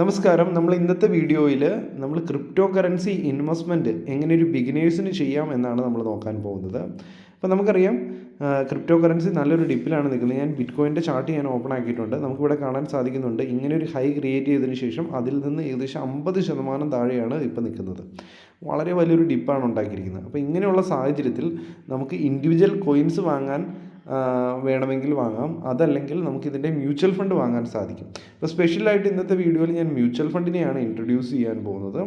നമസ്കാരം. നമ്മൾ ഇന്നത്തെ വീഡിയോയിൽ നമ്മൾ ക്രിപ്റ്റോ കറൻസി ഇൻവെസ്റ്റ്മെന്റ് എങ്ങനെ ഒരു ബിഗിനേഴ്സിന് ചെയ്യാം എന്നാണ് നമ്മൾ നോക്കാൻ പോകുന്നത്. അപ്പോൾ നമുക്കറിയാം ക്രിപ്റ്റോ കറൻസി നല്ലൊരു ഡിപ്പിലാണ് നിൽക്കുന്നത്. ഞാൻ ബിറ്റ് കോയിന്റെ ചാർട്ട് ഞാൻ ഓപ്പൺ ആക്കിയിട്ടുണ്ട്. നമുക്കിവിടെ കാണാൻ സാധിക്കുന്നുണ്ട്. ഇങ്ങനെ ഒരു ഹൈ ക്രിയേറ്റ് ചെയ്തതിന് ശേഷം അതിൽ നിന്ന് ഏകദേശം അമ്പത് ശതമാനം താഴെയാണ് ഇപ്പോൾ നിൽക്കുന്നത്. വളരെ വലിയൊരു ഡിപ്പാണ് ഉണ്ടാക്കിയിരിക്കുന്നത്. അപ്പോൾ ഇങ്ങനെയുള്ള സാഹചര്യത്തിൽ നമുക്ക് ഇൻഡിവിജ്വൽ കോയിൻസ് വാങ്ങാൻ വേണമെങ്കിൽ വാങ്ങാം. അതല്ലെങ്കിൽ നമുക്ക് നമുക്കിതിന്റെ മ്യൂച്വൽ ഫണ്ട് വാങ്ങാൻ സാധിക്കും. ഇപ്പോൾ സ്പെഷ്യലായിട്ട് ഇന്നത്തെ വീഡിയോയിൽ ഞാൻ മ്യൂച്വൽ ഫണ്ടിനെയാണ് ഇൻട്രൊഡ്യൂസ് ചെയ്യാൻ പോകുന്നത്.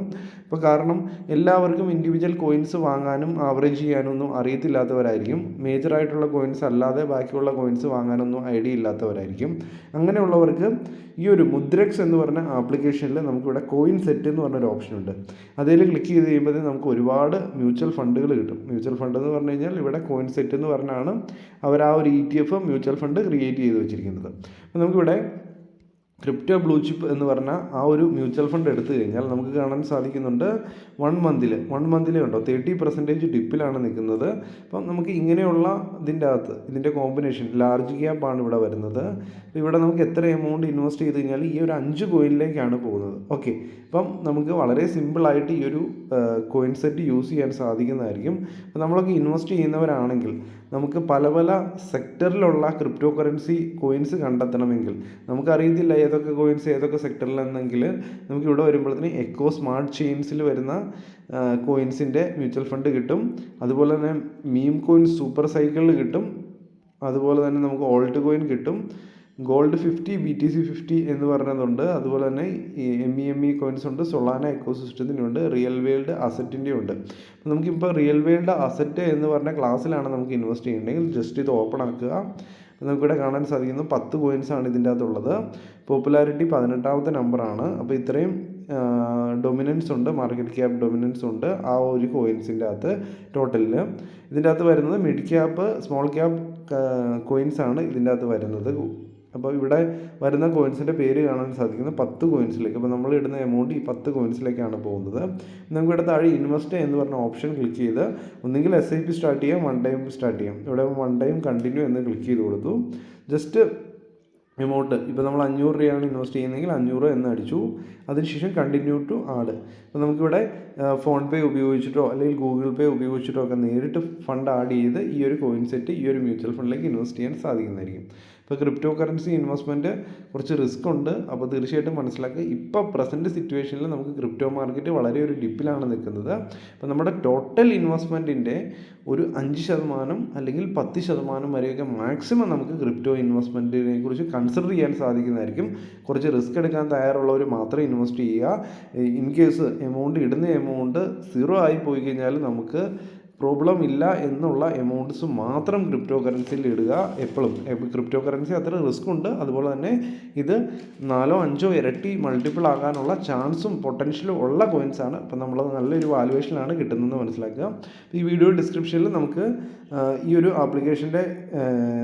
ഇപ്പോൾ കാരണം എല്ലാവർക്കും ഇൻഡിവിജ്വൽ കോയിൻസ് വാങ്ങാനും ആവറേജ് ചെയ്യാനൊന്നും അറിയത്തില്ലാത്തവരായിരിക്കും. മേജറായിട്ടുള്ള കോയിൻസ് അല്ലാതെ ബാക്കിയുള്ള കോയിൻസ് വാങ്ങാനൊന്നും ഐഡിയ ഇല്ലാത്തവരായിരിക്കും. അങ്ങനെയുള്ളവർക്ക് ഈ ഒരു മുദ്രക്സ് എന്ന് പറഞ്ഞ ആപ്ലിക്കേഷനിൽ നമുക്കിവിടെ കോയിൻ സെറ്റ് എന്ന് പറഞ്ഞൊരു ഓപ്ഷൻ ഉണ്ട്. അതിൽ ക്ലിക്ക് ചെയ്ത് കഴിയുമ്പോൾ നമുക്ക് ഒരുപാട് മ്യൂച്വൽ ഫണ്ടുകൾ കിട്ടും. മ്യൂച്വൽ ഫണ്ട് എന്ന് പറഞ്ഞു കഴിഞ്ഞാൽ ഇവിടെ കോയിൻ സെറ്റ് എന്ന് പറഞ്ഞാണ് അവർ ആ ഒരു E T F mutual fund create ചെയ്ത് വെച്ചിരിക്കുന്നത്. അപ്പോൾ നമുക്കിവിടെ ക്രിപ്റ്റോ ബ്ലൂ ചിപ്പ് എന്ന് പറഞ്ഞ ആ ഒരു മ്യൂച്വൽ ഫണ്ട് എടുത്തു കഴിഞ്ഞാൽ നമുക്ക് കാണാൻ സാധിക്കുന്നുണ്ട് വൺ മന്തിൽ. വൺ മന്തിലേ ഉണ്ടോ തേർട്ടി പെർസെന്റേജ് ഡിപ്പിലാണ് നിൽക്കുന്നത്. അപ്പം നമുക്ക് ഇങ്ങനെയുള്ള ഇതിന്റെ അകത്ത് ഇതിന്റെ കോമ്പിനേഷൻ ലാർജ് ക്യാപ്പ് ആണ് ഇവിടെ വരുന്നത്. ഇവിടെ നമുക്ക് എത്ര എമൗണ്ട് ഇൻവെസ്റ്റ് ചെയ്ത് കഴിഞ്ഞാൽ ഈ ഒരു അഞ്ച് കോയിനിലേക്കാണ് പോകുന്നത്. ഓക്കെ അപ്പം നമുക്ക് വളരെ സിമ്പിളായിട്ട് ഈ ഒരു കോയിൻ സെറ്റ് യൂസ് ചെയ്യാൻ സാധിക്കുന്നതായിരിക്കും. അപ്പം നമ്മളൊക്കെ ഇൻവെസ്റ്റ് ചെയ്യുന്നവരാണെങ്കിൽ നമുക്ക് പല പല സെക്ടറിലുള്ള ക്രിപ്റ്റോ കറൻസി കോയിൻസ് കണ്ടെത്തണമെങ്കിൽ നമുക്കറിയത്തില്ല ഏതൊക്കെ കോയിൻസ് ഏതൊക്കെ സെക്ടറിലെന്നെങ്കിൽ നമുക്ക് ഇവിടെ വരുമ്പോഴത്തേന് എക്കോ സ്മാർട്ട് ചെയിൻസിൽ വരുന്ന കോയിൻസിന്റെ മ്യൂച്വൽ ഫണ്ട് കിട്ടും. അതുപോലെ തന്നെ മീം കോയിൻ സൂപ്പർ സൈക്കിളിൽ കിട്ടും. അതുപോലെ തന്നെ നമുക്ക് ഓൾട്ട് കോയിൻ കിട്ടും. Gold fifty B T C fifty എന്ന് പറഞ്ഞതുണ്ട്. അതുപോലെ തന്നെ M E M E coins ഉണ്ട്. സൊളാന എക്കോ സിസ്റ്റത്തിനുണ്ട് റിയൽ വേൾഡ് അസറ്റിന്റെ ഉണ്ട്. അപ്പോൾ നമുക്കിപ്പോൾ റിയൽ വേൾഡ് അസറ്റ് എന്ന് പറഞ്ഞ ക്ലാസ്സിലാണ് നമുക്ക് ഇൻവെസ്റ്റ് ചെയ്യേണ്ടതെങ്കിൽ ജസ്റ്റ് ഇത് ഓപ്പൺ ആക്കുക. നമുക്കിവിടെ കാണാൻ സാധിക്കുന്നു പത്ത് കോയിൻസ് ആണ് ഇതിന്റെ അകത്തുള്ളത്. പോപ്പുലാരിറ്റി പതിനെട്ടാമത്തെ നമ്പറാണ് അപ്പോൾ ഇത്രയും ഡൊമിനൻസ് ഉണ്ട് മാർക്കറ്റ് ക്യാപ് ഡൊമിനൻസ് ഉണ്ട് ആ ഒരു കോയിൻസിന്റെ അകത്ത് ടോട്ടലിൽ ഇതിന്റെ അകത്ത് വരുന്നത് മിഡ് ക്യാപ്പ് സ്മോൾ ക്യാപ് കോയിൻസാണ് ഇതിന്റെ അകത്ത് വരുന്നത്. അപ്പോൾ ഇവിടെ വരുന്ന കോയിൻസിന്റെ പേര് കാണാൻ സാധിക്കുന്നു പത്ത് കോയിൻസിലേക്ക് അപ്പോൾ നമ്മൾ ഇടുന്ന എമൗണ്ട് ഈ പത്ത് കോയിൻസിലേക്കാണ് പോകുന്നത്. നമുക്ക് ഇവിടെ താഴെ ഇൻവെസ്റ്റ് എന്ന് പറഞ്ഞ ഓപ്ഷൻ ക്ലിക്ക് ചെയ്ത് ഒന്നുകിൽ എസ് ഐ പി സ്റ്റാർട്ട് ചെയ്യാം വൺ ടൈം സ്റ്റാർട്ട് ചെയ്യാം. ഇവിടെ വൺ ടൈം കണ്ടിന്യൂ എന്ന് ക്ലിക്ക് ചെയ്ത് കൊടുത്തു. ജസ്റ്റ് എമൗണ്ട് ഇപ്പോൾ നമ്മൾ അഞ്ഞൂറ് രൂപയാണ് ഇൻവെസ്റ്റ് ചെയ്യുന്നതെങ്കിൽ അഞ്ഞൂറ് എന്ന് അടിച്ചു. അതിനുശേഷം കണ്ടിന്യൂ ടു ആഡ് അപ്പോൾ നമുക്കിവിടെ ഫോൺ പേ ഉപയോഗിച്ചിട്ടോ അല്ലെങ്കിൽ ഗൂഗിൾ പേ ഉപയോഗിച്ചിട്ടോ ഒക്കെ നേരിട്ട് ഫണ്ട് ആഡ് ചെയ്ത് ഈ ഒരു കോയിൻ സെറ്റ് ഈ ഒരു മ്യൂച്വൽ ഫണ്ടിലേക്ക് ഇൻവെസ്റ്റ് ചെയ്യാൻ സാധിക്കുന്നതായിരിക്കും. ഇപ്പോൾ ക്രിപ്റ്റോ കറൻസി ഇൻവെസ്റ്റ്മെന്റ് കുറച്ച് റിസ്ക് ഉണ്ട്. അപ്പോൾ തീർച്ചയായിട്ടും മനസ്സിലാക്കുക ഇപ്പോൾ പ്രസന്റ് സിറ്റുവേഷനിൽ നമുക്ക് ക്രിപ്റ്റോ മാർക്കറ്റ് വളരെ ഒരു ഡിപ്പിലാണ് നിൽക്കുന്നത്. അപ്പോൾ നമ്മുടെ ടോട്ടൽ ഇൻവെസ്റ്റ്മെന്റിന്റെ ഒരു അഞ്ച് ശതമാനം അല്ലെങ്കിൽ പത്ത് ശതമാനം വരെയൊക്കെ മാക്സിമം നമുക്ക് ക്രിപ്റ്റോ ഇൻവെസ്റ്റ്മെന്റിനെ കുറിച്ച് കൺസിഡർ ചെയ്യാൻ സാധിക്കുന്നതായിരിക്കും. കുറച്ച് റിസ്ക് എടുക്കാൻ തയ്യാറുള്ളവർ മാത്രം ഇൻവെസ്റ്റ് ചെയ്യുക. ഇൻ കേസ് എമൗണ്ട് ഇടുന്ന എമൗണ്ട് സീറോ ആയി പോയി കഴിഞ്ഞാൽ നമുക്ക് പ്രോബ്ലം ഇല്ല എന്നുള്ള എമൗണ്ട്സ് മാത്രം ക്രിപ്റ്റോ കറൻസിയിൽ ഇടുക എപ്പോഴും. ക്രിപ്റ്റോ കറൻസി അത്ര റിസ്ക് ഉണ്ട്. അതുപോലെ തന്നെ ഇത് നാലോ അഞ്ചോ ഇരട്ടി മൾട്ടിപ്പിൾ ആകാനുള്ള ചാൻസും പൊട്ടൻഷ്യലും ഉള്ള കോയിൻസ് ആണ്. നമ്മൾ നല്ലൊരു വാലുവേഷനാണ് കിട്ടുന്നതെന്ന് മനസ്സിലാക്കുക. ഈ വീഡിയോ ഡിസ്ക്രിപ്ഷനിൽ നമുക്ക് ഈ ഒരു ആപ്ലിക്കേഷന്റെ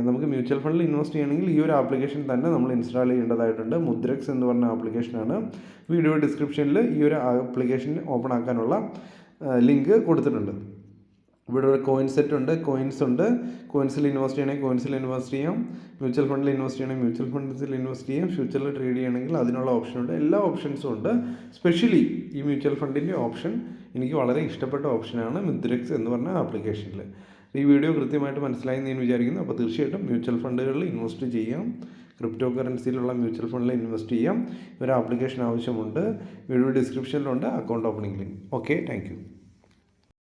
നമുക്ക് മ്യൂച്വൽ ഫണ്ടിൽ ഇൻവെസ്റ്റ് ചെയ്യണമെങ്കിൽ ഈ ഒരു ആപ്ലിക്കേഷൻ തന്നെ നമ്മൾ ഇൻസ്റ്റാൾ ചെയ്യേണ്ടതായിട്ടുണ്ട്. മുദ്രക്സ് എന്ന് പറഞ്ഞ ആപ്ലിക്കേഷനാണ് വീഡിയോ ഡിസ്ക്രിപ്ഷനിൽ ഈ ഒരു ആപ്ലിക്കേഷൻ ഓപ്പൺ ആക്കാനുള്ള ലിങ്ക് കൊടുത്തിട്ടുണ്ട്. ഇവിടെ ഒരു കോയിൻ സെറ്റ് ഉണ്ട് കോയിൻസ് ഉണ്ട്. കോയിൻസിൽ ഇൻവെസ്റ്റ് ചെയ്യണമെങ്കിൽ കോയിൻസിൽ ഇൻവെസ്റ്റ് ചെയ്യാം. മ്യൂച്വൽ ഫണ്ടിൽ ഇൻവെസ്റ്റ് ചെയ്യണമെങ്കിൽ മ്യൂച്വൽ ഫണ്ട്സിൽ ഇൻവെസ്റ്റ് ചെയ്യാം. ഫ്യൂച്ചറിൽ ട്രേഡ് ചെയ്യണമെങ്കിൽ അതിനുള്ള ഓപ്ഷൻ ഉണ്ട്. എല്ലാ ഓപ്ഷൻസും ഉണ്ട്. സ്പെഷ്യലി ഈ മ്യൂച്വൽ ഫണ്ടിന്റെ ഓപ്ഷൻ എനിക്ക് വളരെ ഇഷ്ടപ്പെട്ട ഓപ്ഷനാണ് മിദ്രക്സ് എന്ന് പറഞ്ഞ ആപ്ലിക്കേഷനിൽ ഈ വീഡിയോ കൃത്യമായിട്ട് മനസ്സിലായി ഞാൻ വിചാരിക്കുന്നു. അപ്പോൾ തീർച്ചയായിട്ടും മ്യൂച്വൽ ഫണ്ടുകളിൽ ഇൻവെസ്റ്റ് ചെയ്യാം. ക്രിപ്റ്റോ കറൻസിയിലുള്ള മ്യൂച്വൽ ഫണ്ടിൽ ഇൻവെസ്റ്റ് ചെയ്യാം. ഒരു ആപ്ലിക്കേഷൻ ആവശ്യമുണ്ട്. Video ഡിസ്ക്രിപ്ഷനിലുണ്ട് account opening link okay thank